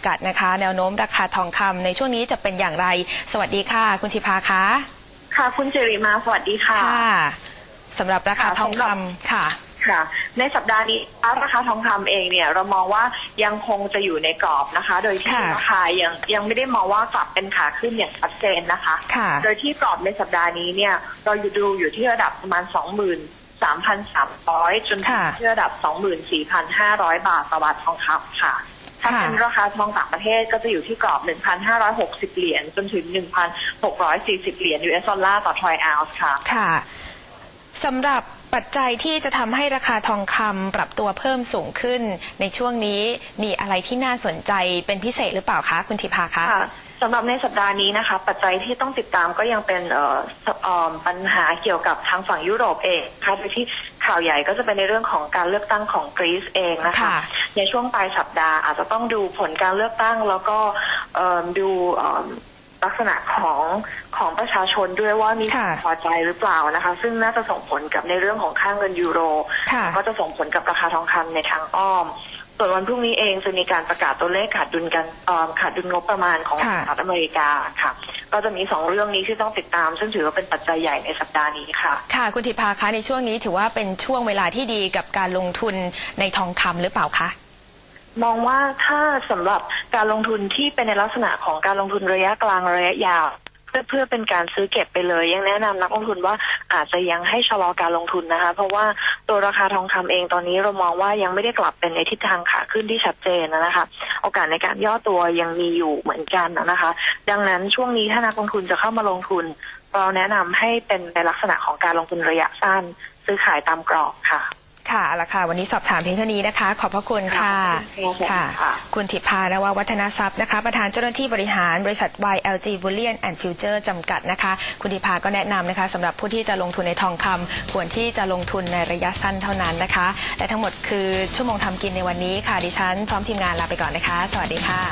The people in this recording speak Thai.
กัดนะคะแนวโน้มราคาทองคำในช่วงนี้จะเป็นอย่างไร สวัสดีค่ะ คุณธิพาคะค่ะ คุณจิริมาสวัสดีค่ะค่ะสำหรับราคาค่ะทองสำหรัคำบค่ะ ค่ะ ในสัปดาห์นี้ราคาทองคำเองเนี่ย เรามองว่ายังคงจะอยู่ในกรอบนะคะ โดยที่ค่ะ ราคายังยังไม่ได้มองว่ากลับเป็นขาขึ้นอย่างชัดเจนนะคะ ค่ะ โดยที่กรอบในสัปดาห์นี้เนี่ย เราอยู่ดูอยู่ที่ระดับประมาณ23,300 จนถึงค่ะ ที่ระดับ 24,500 บาทต่อบาททองคำค่ะ ถ้าค่ะเป็นราคาทองต่างประเทศก็จะอยู่ที่กรอบ 1,560 เหรียญจนถึง 1,640 เหรียญ US ดอลลาร์ต่อทรอยออนซ์ค่ะ ค่ะสำหรับปัจจัยที่จะทำให้ราคาทองคำปรับตัวเพิ่มสูงขึ้น ในช่วงนี้มีอะไรที่น่าสนใจเป็นพิเศษหรือเปล่าคะ คุณธิพาคะค่ะสำหรับในสัปดาห์นี้นะคะ ปัจจัยที่ต้องติดตามก็ยังเป็นเอ่อสเอ่อปัญหาเกี่ยวกับทางฝั่งยุโรปเองนะคะโดยที่ ข่าวใหญ่ก็จะเป็นในเรื่องของการเลือกตั้งของกรีซเองนะคะค่ะในช่วงปลายสัปดาห์อาจจะต้องดูผลการเลือกตั้ง แล้วก็เอิ่มดูเอิ่มลักษณะของของประชาชนด้วยว่ามีความค่ะพอใจหรือเปล่านะคะ ซึ่งน่าจะส่งผลกับในเรื่องของค่าเงินยูโรค่ะก็จะส่งผลกับราคาทองคำในทางอ้อม ส่วนวันพรุ่งนี้เองจะมีการประกาศตัวเลขขาดดุลกันเอ่อขาดดุลงบประมาณของค่ะสหรัฐอเมริกาค่ะ ก็จะมีสองเรื่องนี้ที่ต้องติดตาม ซึ่งถือว่าเป็นปัจจัยใหญ่ในสัปดาห์นี้ค่ะ ค่ะ คุณธิพาคะในช่วงนี้ถือว่าเป็นช่วงเวลาที่ดีกับการลงทุนในทองคำหรือเปล่าคะมองว่าถ้าสำหรับการลงทุนที่เป็นในลักษณะของการลงทุนระยะกลางระยะยาวเพื่อเพื่อเป็นการซื้อเก็บไปเลย ยังแนะนำนักลงทุนว่าอาจจะยังให้ชะลอการลงทุนนะคะ เพราะว่า ตัวราคาทองคำเองตอนนี้เรามองว่ายังไม่ได้กลับเป็นในทิศทางขาขึ้นที่ชัดเจนนะคะ โอกาสในการย่อตัวยังมีอยู่เหมือนกันนะคะ ดังนั้นช่วงนี้ถ้านักลงทุนจะเข้ามาลงทุน เราแนะนำให้เป็นในลักษณะของการลงทุนระยะสั้น ซื้อขายตามกรอบค่ะ ค่ะเอาละค่ะ วันนี้สอบถามเพียงเท่านี้นะคะ ขอบพระคุณค่ะ ค่ะค่ะคุณธิพานววัฒนทรัพย์นะคะ ประธานเจ้าหน้าที่บริหารบริษัท YLG Bullion and Future จำกัดนะคะ คุณธิพาก็แนะนำนะคะสำหรับผู้ที่จะลงทุนในทองคำควรที่จะลงทุนในระยะสั้นเท่านั้นนะคะ และทั้งหมดคือชั่วโมงทำกินในวันนี้ค่ะ ดิฉันพร้อมทีมงานลาไปก่อนนะคะ สวัสดีค่ะ